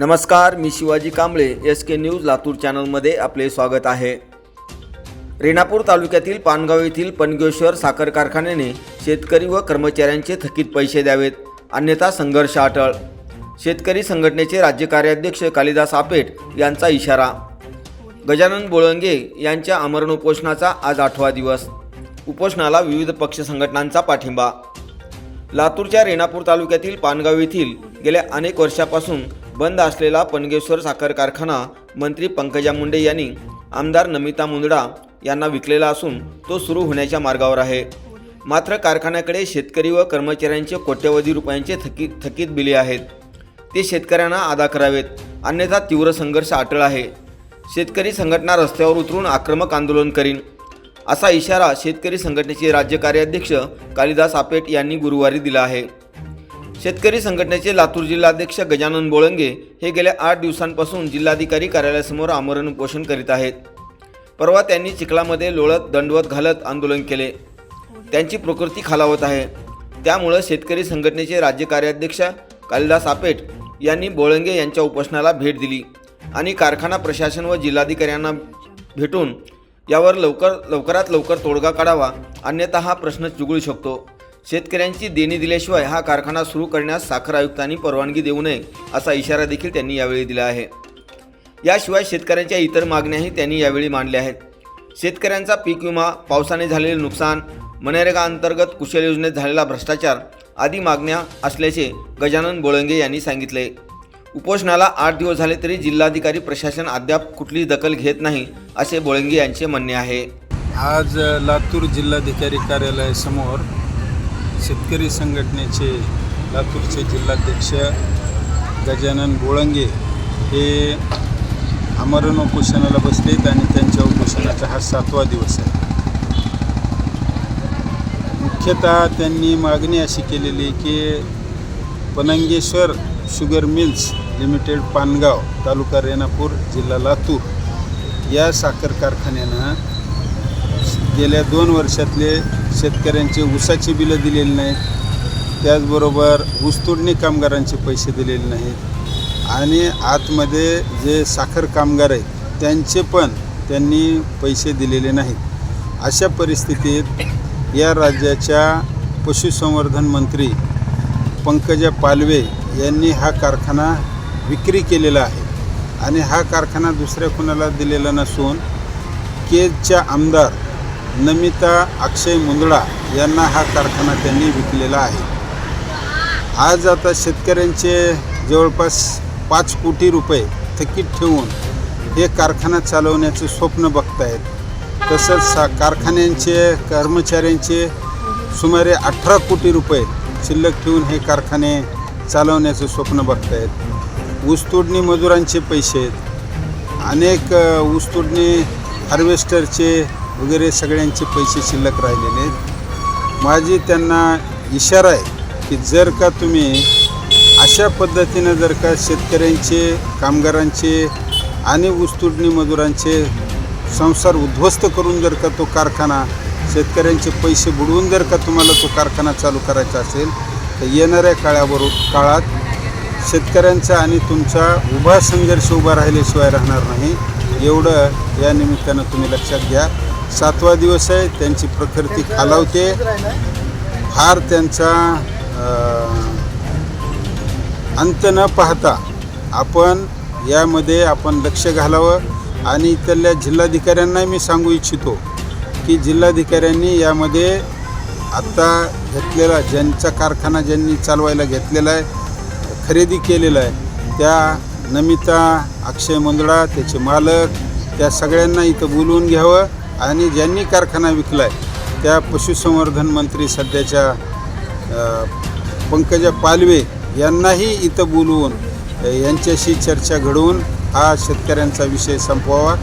नमस्कार मी Shivaji Kamble S K news Latur चॅनलमध्ये आपले स्वागत आहे. रेणापूर तालुक्यातील पानगाव येथील पनगेश्वर साखर कारखान्याने शेतकरी व कर्मचाऱ्यांचे थकीत पैसे द्यावेत अन्यथा संघर्ष अटळ. शेतकरी संघटनेचे राज्य कार्याध्यक्ष कालिदास आपेट यांचा इशारा. गजानन बोळंगे यांच्या आमरण उपोषणाचा आज आठवा दिवस. उपोषणाला विविध पक्ष संघटनांचा पाठिंबा. लातूरच्या रेणापूर तालुक्यातील पानगाव येथील गेल्या अनेक वर्षापासून बंद असलेला पनगेश्वर साखर कारखाना मंत्री पंकजा मुंडे यांनी आमदार नमिता मुंदडा यांना विकलेला असून तो सुरू होण्याच्या मार्गावर आहे. मात्र कारखान्याकडे शेतकरी व कर्मचाऱ्यांचे कोट्यवधी रुपयांचे थकीत थकीत बिले आहेत. ते शेतकऱ्यांना अदा करावेत. अन्यथा तीव्र संघर्ष अटळ आहे. शेतकरी संघटना रस्त्यावर उतरून आक्रमक आंदोलन करीन. असा इशारा शेतकरी संघटनेचे राज्य कार्याध्यक्ष कालिदास आपेट यांनी गुरुवारी दिला आहे. शेतकरी संघटनेचे लातूर जिल्हाध्यक्ष गजानन बोळंगे हे गेल्या आठ दिवसांपासून जिल्हाधिकारी कार्यालयासमोर आमरण उपोषण करीत आहेत. परवा त्यांनी चिखलामध्ये लोळत दंडवत घालत आंदोलन केले. त्यांची प्रकृती खालावत आहे. त्यामुळं शेतकरी संघटनेचे राज्य कार्याध्यक्ष कालिदास आपेट यांनी बोळंगे यांच्या उपोषणाला भेट दिली आणि कारखाना प्रशासन व जिल्हाधिकाऱ्यांना भेटून यावर लवकर लवकरात लवकर तोडगा काढावा अन्यथा हा प्रश्न चुगळू शकतो. शेतकऱ्यांची देणी दिल्याशिवाय हा कारखाना सुरू करण्यास साखर आयुक्तांनी परवानगी देऊ नये असा इशारा देखील त्यांनी यावेळी दिला आहे. याशिवाय शेतकऱ्यांच्या इतर मागण्याही त्यांनी यावेळी मांडल्या आहेत. शेतकऱ्यांचा पीक विमा पावसाने झालेले नुकसान मनरेगा अंतर्गत कुशल योजनेत झालेला भ्रष्टाचार आदी मागण्या असल्याचे गजानन बोळंगे यांनी सांगितले. उपोषणाला आठ दिवस झाले तरी जिल्हाधिकारी प्रशासन अद्याप कुठलीच दखल घेत नाही असे बोळंगे यांचे म्हणणे आहे. आज लातूर जिल्हाधिकारी कार्यालयासमोर शेतकरी संघटनेचे लातूरचे जिल्हाध्यक्ष गजानन बोळंगे हे आमरण उपोषणाला बसलेत आणि त्यांच्या उपोषणाचा हा सातवा दिवस आहे. मुख्यतः त्यांनी मागणी अशी केलेली की Panangeshwar sugar mills limited Pangaon taluka Renapur जिल्हा लातूर या साखर कारखान्यानं गेल्या दोन वर्षातले शेतकऱ्यांचे ऊसाची बिलं दिलेली नाहीत. त्याचबरोबर ऊसतोडणी कामगारांचे पैसे दिलेले नाहीत. आणि आतमध्ये जे साखर कामगार आहेत त्यांचे पण त्यांनी पैसे दिलेले नाहीत. अशा परिस्थितीत या राज्याच्या पशुसंवर्धन मंत्री पंकजा पालवे यांनी हा कारखाना विक्री केलेला आहे. आणि हा कारखाना दुसऱ्या कुणाला दिलेला नसून केजच्या आमदार नमिता अक्षय मुंदडा यांना हा कारखाना त्यांनी विकलेला आहे. आज आता शेतकऱ्यांचे जवळपास पाच कोटी रुपये थकीत ठेवून हे कारखाना चालवण्याचं स्वप्न बघतायत. तसंच सा कारखान्यांचे कर्मचाऱ्यांचे सुमारे अठरा कोटी रुपये शिल्लक ठेवून हे कारखाने चालवण्याचं स्वप्न बघतायत. ऊसतोडणी मजुरांचे पैसे आहेत. अनेक ऊसतोडणी हार्वेस्टरचे वगैरे सगळ्यांचे पैसे शिल्लक राहिलेले आहेत. माझी त्यांना इशारा आहे की जर का तुम्ही अशा पद्धतीनं जर का शेतकऱ्यांचे कामगारांचे आणि ऊसतोडणी मजुरांचे संसार उद्ध्वस्त करून जर का तो कारखाना शेतकऱ्यांचे पैसे बुडवून जर का तुम्हाला तो कारखाना चालू करायचा असेल तर येणाऱ्या काळावर काळात शेतकऱ्यांचा आणि तुमचा उभा संघर्ष उभा राहिल्याशिवाय राहणार नाही. एवढं या निमित्तानं तुम्ही लक्षात घ्या. सातवा दिवस आहे त्यांची प्रकृती खालावते. फार त्यांचा अंत न पाहता आपण यामध्ये आपण लक्ष घालावं आणि इथल्या जिल्हाधिकाऱ्यांना मी सांगू इच्छितो की जिल्हाधिकाऱ्यांनी यामध्ये आत्ता घेतलेला ज्यांचा कारखाना ज्यांनी चालवायला घेतलेला आहे खरेदी केलेला आहे त्या नमिता अक्षय मुंदडा त्याचे मालक त्या सगळ्यांना इथं बोलवून घ्यावं. आणि ज्यांनी कारखाना विकला आहे त्या पशुसंवर्धन मंत्री सध्याच्या पंकजा पालवे यांनाही इथं बोलवून यांच्याशी चर्चा घडवून हा शेतकऱ्यांचा विषय संपवावा.